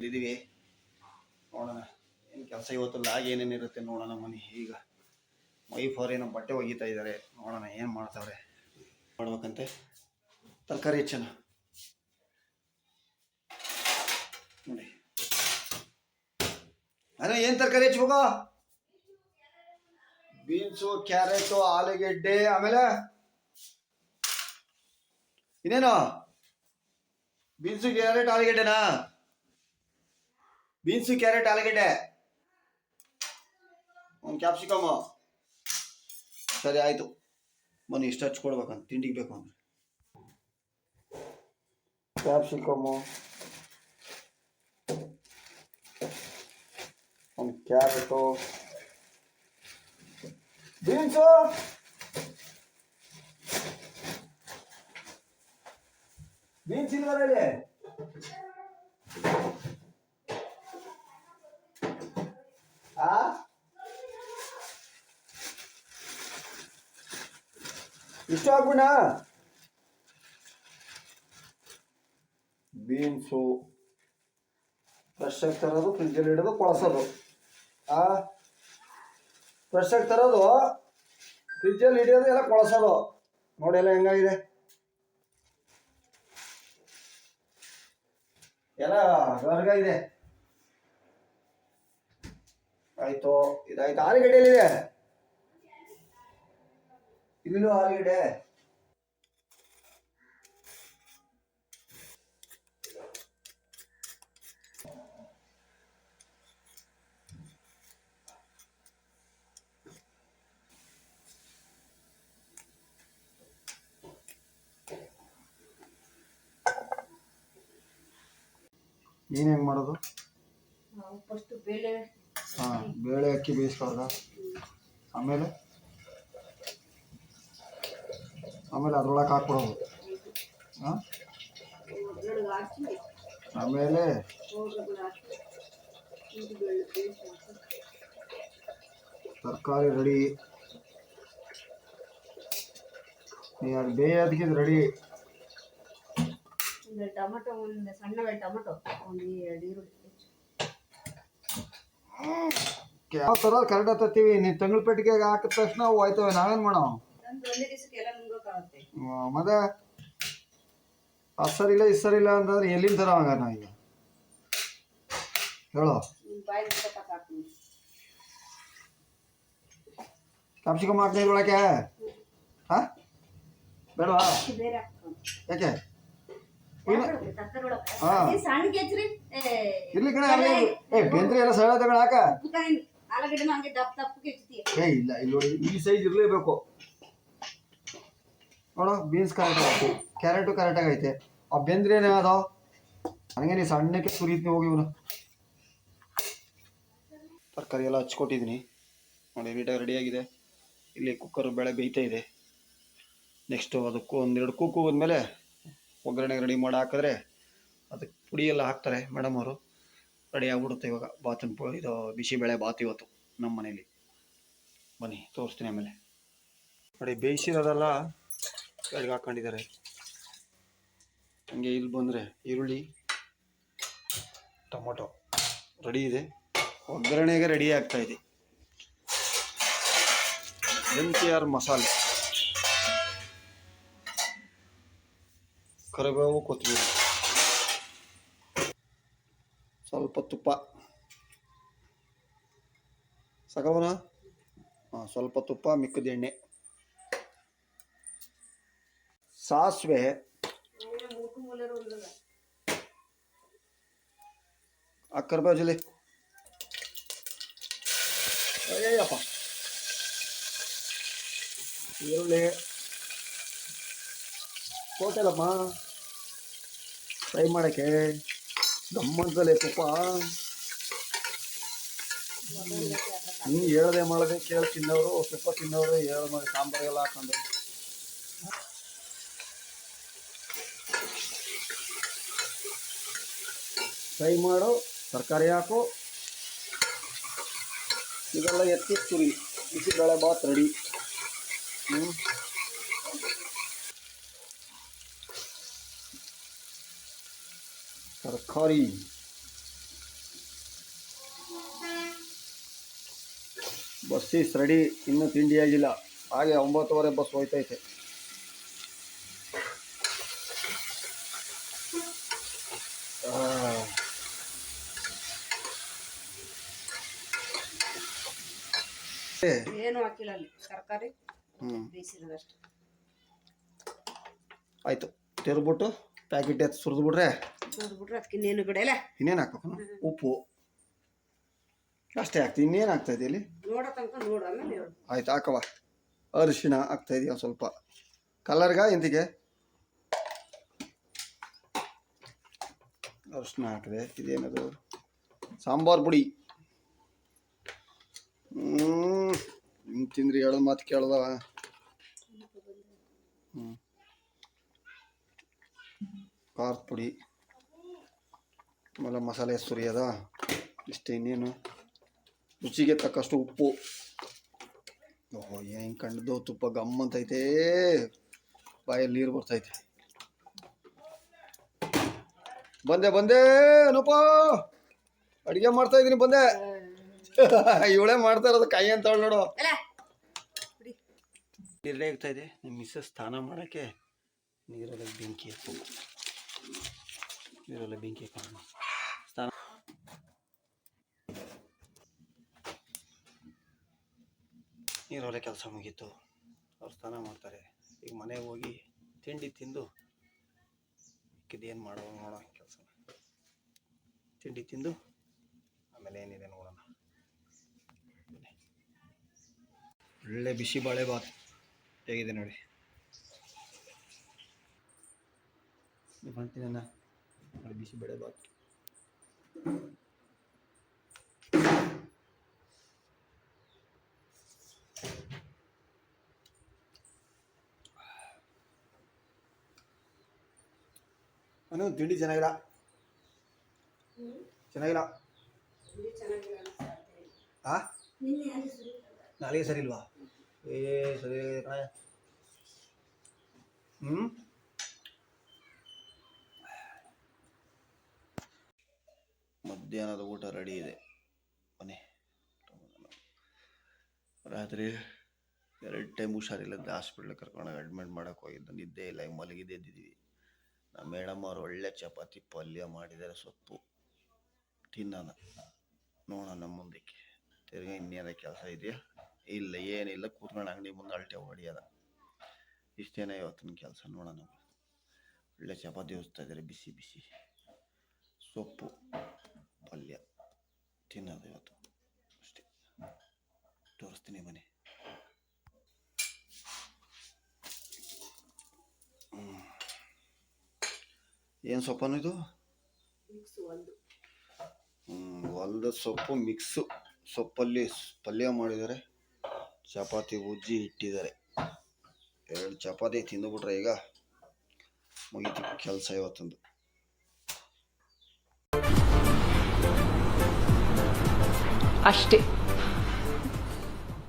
ಇಲ್ಲಿದ್ದೀವಿ. ನೋಡೋಣ, ಏನು ಕೆಲಸ ಇವತ್ತು ಲಾಗ್ ಏನೇನಿರುತ್ತೆ ನೋಡೋಣ ಮನೆ. ಈಗ ವೈಫ್ ಏನೋ ಬಟ್ಟೆ ಒಗಿತಾ ಇದ್ದಾರೆ. ನೋಡೋಣ ಏನು ಮಾಡ್ತಾವ್ರೆ. ಮಾಡ್ಬೇಕಂತೆ. ತರಕಾರಿ ಹೆಚ್ಚನ. ನೋಡಿ. ಅದೇ ಏನು ತರಕಾರಿ ಹೆಚ್ಚಬೇಕು ಬೀನ್ಸು, ಕ್ಯಾರೆಟು, ಆಲೂಗೆಡ್ಡೆ, ಆಮೇಲೆ ಇನ್ನೇನು? ಬೀನ್ಸು, ಕ್ಯಾರೆಟ್, ಆಲೂಗೆಡ್ಡೆನಾ? ಬೀನ್ಸು ಕ್ಯಾರೆಟ್ ಆಲೂಗೆಡ್ಡೆ ಒಂದು ಕ್ಯಾಪ್ಸಿಕಮು ಸರಿ ಆಯಿತು ಬನ್ನಿ ಇಷ್ಟು ಹಚ್ಕೊಡ್ಬೇಕಂತ ತಿಂಡಿಗೆ ಬೇಕು ಅಂದ್ರೆ ಕ್ಯಾಪ್ಸಿಕಮು ಒಂದು ಕ್ಯಾರೆಟು ಬೀನ್ಸು ಬೀನ್ಸ್ ಇಲ್ವರಲ್ಲಿ ಆ ಇಷ್ಟು ಆಗ್ಬಿಡ ಬೀನ್ಸು ಫ್ರೆಶ್ ಆಗಿ ತರೋದು, ಫ್ರಿಜ್ಜಲ್ಲಿ ಇಡೋದು, ಕೊಳಸೋದು. ಆ? ಫ್ರೆಶ್ ಆಗಿ ತರೋದು, ಫ್ರಿಜ್ಜಲ್ಲಿ ಹಿಡಿಯೋದು, ಎಲ್ಲ ಕೊಳಸೋದು. ನೋಡಿ ಎಲ್ಲ ಹೆಂಗಾಗಿದೆ. ಎಲ್ಲ ಗರ್ಗಾಗಿದೆ. ಆಯ್ತು, ಇದಾಯ್ತು. ಆಲೂಗಡ್ಡೆ ಎಲ್ಲಿದೆ ಇಲ್ಲೂ ಆಲೂಗಡ್ಡೆ ನೀನು ಹೆಂಗೆ ಮಾಡೋದು ಫಸ್ಟ್ ಬೇಳೆ ಹಾಂ ಬೇಳೆ ಅಕ್ಕಿ ಬೇಯಿಸ್ಬಾರ್ದ? ಆಮೇಲೆ? ಆಮೇಲೆ ಅದ್ರೊಳಗೆ ಹಾಕ್ಬಿಡೋದು. ಹಾಂ? ಆಮೇಲೆ ತರಕಾರಿ ರೆಡಿ. ಎರಡು ಅದು ಬೇಯೋದಕ್ಕಿದು ರೆಡಿ. ಒಂದು ಟೊಮಟೊ ಒಂದು ಸಣ್ಣ ಬೆಳೆ ಟೊಮಟೊ ಒಂದು ಎರಡು ಈರುಳ್ಳಿ ಯಾವ ಥರ ಕರೆಕ್ಟ್ ಹತ್ತೀವಿ ನೀನು ತಂಗಳ ಪೆಟ್ಟಿಗೆಗೆ ಹಾಕಿದ ತಕ್ಷಣ ಹೋಯ್ತವೆ. ನಾವೇನು ಮಾಡೋ ಮತ್ತೆ ಅದು ಸರಿಯಿಲ್ಲ ಇದು ಸರಿಯಿಲ್ಲ ಅಂತಂದ್ರೆ ಎಲ್ಲಿಂದ ತರವಾಗ ಹಂಗ ನಾ ಈಗ? ಹೇಳೋ. ಹಾಕ್ತೀನಿ. ಕ್ಯಾಪ್ಸಿಕಮ್ ಹಾಕ್ನಿ ಇದ್ರೊಳಗೆ ಹಾಂ? ಬೇಡವಾ? ಯಾಕೆ? ಇಲ್ಲಿ. ಕಣ ಏ ಬೆಂದ್ರೆ ಎಲ್ಲ ಸರಳ ತಗೊಂಡು ಹಾಕ ಏ ಇಲ್ಲ ಇಲ್ಲಿ ನೋಡಿ ಈ ಸೈಜ್ ಇರಲೇಬೇಕು. ನೋಡು, ಬೀನ್ಸ್ ಕರೆಕ್ಟ್ ಆಗೈತೆ. ಕ್ಯಾರೆಟು ಕರೆಕ್ಟಾಗಿ ಐತೆ ಆ ಬೆಂದ್ರೆ ಏನಾದ ನನಗೆ ನೀ ಸಣ್ಣಕ್ಕೆ ಸುರಿತೀನಿ ಹೋಗಿ ಇವನು. ತರಕಾರಿ ಎಲ್ಲ ಹಚ್ಕೊಟ್ಟಿದ್ದೀನಿ ನೋಡಿ, ನೀಟಾಗಿ ರೆಡಿಯಾಗಿದೆ ಇಲ್ಲಿ ಕುಕ್ಕರ್ ಬೆಳೆ ಬೇಯ್ತಾ ಇದೆ. ನೆಕ್ಸ್ಟು ಅದಕ್ಕೂ ಒಂದೆರಡು ಕೂಕು ಹೋದ್ಮೇಲೆ ಒಗ್ಗರಣೆಗೆ ರೆಡಿ ಮಾಡಿ ಹಾಕಿದ್ರೆ ಅದಕ್ಕೆ ಪುಡಿ ಎಲ್ಲ ಹಾಕ್ತಾರೆ ಮೇಡಮ್ ಅವರು. ರೆಡಿ ಆಗಿಬಿಡುತ್ತೆ ಇವಾಗ. ಬಾತಿನ ಪು ಇದು ಬಿಸಿಬೇಳೆ ಬಾತ್ ಇವತ್ತು ನಮ್ಮ ಮನೇಲಿ ಬನ್ನಿ, ತೋರಿಸ್ತೀನಿ ಆಮೇಲೆ. ನೋಡಿ, ಬೇಯಿಸಿರೋದೆಲ್ಲ ಕೆಳಗೆ ಹಾಕೊಂಡಿದ್ದಾರೆ. ಹಂಗೆ ಇಲ್ಲಿ ಬಂದರೆ ಈರುಳ್ಳಿ, ಟೊಮೊಟೊ ರೆಡಿ ಇದೆ. ಒಗ್ಗರಣೆಗೆ ರೆಡಿ ಆಗ್ತಾ ಇದೆ. ಎಂ ಟಿ ಆರ್ ಮಸಾಲೆ. ಕರಿಬೇವು, ಕೊತ್ತಂಬರಿ. ಸ್ವಲ್ಪ ತುಪ್ಪ. ಸಾಕವನ ಹಾಂ, ಸ್ವಲ್ಪ ತುಪ್ಪ, ಮಿಕ್ಕದ ಎಣ್ಣೆ. ಸಾಸಿವೆ. ಅಕ್ಕರ್ಬಾವ್ ಜೊಲೆ ಅಯ್ಯಪ್ಪ ಈರುಳ್ಳಿ. ಕೋಟೆಲಮ್ಮ ಫ್ರೈ ಮಾಡೋಕ್ಕೆ. ಗಮ್ಮಂತಲೇ ತುಪ್ಪ. ಹ್ಞೂ ಹೇಳದೆ ಮಾಡದೆ ಕೇಳಿ ತಿನ್ನೋರು, ತುಪ್ಪ ತಿನ್ನೋರು ಹೇಳ ಮಾಡಿ ಸಾಂಬಾರಿಗೆಲ್ಲ ಹಾಕೊಂಡು. ಫ್ರೈ ಮಾಡು ತರಕಾರಿ ಹಾಕು. ಇದೆಲ್ಲ ಎತ್ತಿ ತುರಿ, ಬಿಸಿಬೇಳೆ ಬಾತ್ ರೆಡಿ. ಹ್ಞೂ ತರಕಾರಿ. ಬಸ್ಸೀಸ್ ರೆಡಿ, ಇನ್ನೂ ತಿಂಡಿಯಾಗಿಲ್ಲ ಹಾಗೆ ಒಂಬತ್ತುವರೆ ಬಸ್ ಹೋಯ್ತೈತೆ. ಹಾಂ ಏನು ಹಾಕಿಲ್ಲ ಅಲ್ಲಿ ತರಕಾರಿ ಬೇಯಿಸಿರೋದಷ್ಟೇ. ಆಯ್ತು ತೆರ್ಬಿಟ್ಟು ಪ್ಯಾಕೆಟ್ ಎತ್ತು ಸುರಿದ್ಬಿಟ್ರೆ ಸುರಿದ್ಬಿಟ್ರೆ ಅದಕ್ಕೆ ಇನ್ನೇನು ಬಿಡಲ್ಲ ಇನ್ನೇನು ಹಾಕ್ಬೇಕು? ಉಪ್ಪು. ಅಷ್ಟೇ ಹಾಕ್ತಿ ಇನ್ನೇನು ಆಗ್ತಾ ಇದೆ ಇಲ್ಲಿ? ನೋಡೋ ತನಕ ನೋಡು ಆಮೇಲೆ ಹೇಳು. ಆಯ್ತು ಹಾಕವ ಅರಿಶಿಣ ಆಗ್ತಾ ಇದೆಯಾ ಸ್ವಲ್ಪ. ಕಲರ್ಗ ಎಂತಿಗೆ ಅರಿಶಿಣ ಹಾಕಿದೆ ಇದೇನದು? ಸಾಂಬಾರು ಪುಡಿ. ಹಿಂಗೆ ತಿಂದ್ರಿ ಹೇಳೋ ಮಾತು ಕೇಳ್ದ ಹ್ಞೂ ಖಾರದ ಪುಡಿ. ಆಮೇಲೆ ಮಸಾಲೆ ಸುರಿಯದ ಇಷ್ಟೇ ಇನ್ನೇನು. ರುಚಿಗೆ ತಕ್ಕಷ್ಟು ಉಪ್ಪು. ಓಹೋ ಹೆಂಗೆ ಕಂಡದ್ದು ತುಪ್ಪ ಗಮ್ ಅಂತೈತೆ. ಬಾಯಲ್ಲಿ ನೀರು ಬರ್ತೈತೆ. ಬಂದೆ ಬಂದೆ ಅನಪ್ಪ ಅಡುಗೆ ಮಾಡ್ತಾ ಇದ್ದೀನಿ ಬಂದೆ. ಇವಳೇ ಮಾಡ್ತಾ ಇರೋದು ಕೈ ಅಂತ ಹೇಳಿ ನೋಡು. ಬಿಡಿ. ಆಗ್ತಾ ಇದೆ. ನಿಮ್ಮ ಮಿಸ್ಸಸ್ ಸ್ನಾನ ಮಾಡೋಕ್ಕೆ ನೀರೆಲ್ಲ ಬೆಂಕಿ ಹಾಕ್ಬೇಕು ನೀರೆಲ್ಲ ಬೆಂಕಿ ಕಾಣ ಸ್ನಾನ ನೀರೊಲೆ ಕೆಲಸ ಮುಗೀತು. ಅವ್ರು ಸ್ನಾನ ಮಾಡ್ತಾರೆ. ಈಗ ಮನೆಗೆ ಹೋಗಿ ತಿಂಡಿ ತಿಂದು ಏನು ಮಾಡೋ ನೋಡೋ ಕೆಲಸ ತಿಂಡಿ ತಿಂದು ಆಮೇಲೆ ಏನಿದೆ ನೋಡೋಣ ಬನ್ನಿ. ಒಳ್ಳೆ ಬಿಸಿ ಬಾಳೆ ಬಾತ್ ಹೇಗಿದೆ ನೋಡಿ. ನೋಡಿ ಬಿಸಿ ಬೇಳೆ ಬಾತ್. ಅನು ತಿಂಡಿ ಚೆನ್ನಾಗಿಲ್ಲ? ಚೆನ್ನಾಗಿಲ್ಲ. ಆ? ನಾಳೆಗೆ ಸರಿ ಇಲ್ವಾ ಏ, ಸರಿ ಮಧ್ಯಾಹ್ನದ ಊಟ ರೆಡಿ ಇದೆ. ಮನೆ. ರಾತ್ರಿ ಎರಡು ಟೈಮ್ ಹುಷಾರಿಲ್ಲದ ಹಾಸ್ಪಿಟ್ಲಿಗೆ ಕರ್ಕೊಂಡೋಗಿ ಅಡ್ಮಿಟ್ ಮಾಡೋಕೆ ಹೋಗಿದ್ದು. ನಿದ್ದೆ ಇಲ್ಲ ಈಗ ಮಲಗಿದ್ದೆ ಎದ್ದಿದ್ದೀವಿ ನಮ್ಮ ಮೇಡಮ್ ಅವ್ರು ಒಳ್ಳೆ ಚಪಾತಿ ಪಲ್ಯ ಮಾಡಿದ್ದಾರೆ ಸೊಪ್ಪು. ತಿನ್ನೋಣ. ನೋಡೋಣ ಮುಂದಕ್ಕೆ. ತಿರ್ಗಿ ಇನ್ನೇನೋ ಕೆಲಸ ಇದೆಯಾ? ಇಲ್ಲ ಏನಿಲ್ಲ ಕೂತ್ಕೊಂಡು ಅಂಗಡಿ ಮುಂದೆ ಅಳ್ಟೆ ಹೊಡಿಯೋದ. ಇಷ್ಟೇನ ಇವತ್ತಿನ ಕೆಲಸ ನೋಡೋಣ ಒಳ್ಳೆ ಚಪಾತಿ ಹೊಸ್ತಾ ಇದ್ದಾರೆ ಬಿಸಿ ಬಿಸಿ. ಸೊಪ್ಪು ಪಲ್ಯ ತಿನ್ನೋದು ಇವತ್ತು. ಅಷ್ಟೇ. ತೋರಿಸ್ತೀನಿ ಮನೆ. ಏನು ಸೊಪ್ಪನು ಇದು? ಹ್ಞೂ ಹೊಲ್ದ ಸೊಪ್ಪು ಮಿಕ್ಸು. ಸೊಪ್ಪಲ್ಲಿ ಪಲ್ಯ ಮಾಡಿದ್ದಾರೆ. ಚಪಾತಿ ಉಜ್ಜಿ ಇಟ್ಟಿದ್ದಾರೆ. ಎರಡು ಚಪಾತಿ ತಿಂದುಬಿಟ್ರೆ ಈಗ ಮುಗೀತು ಕೆಲಸ ಇವತ್ತೊಂದು. ಅಷ್ಟೇ.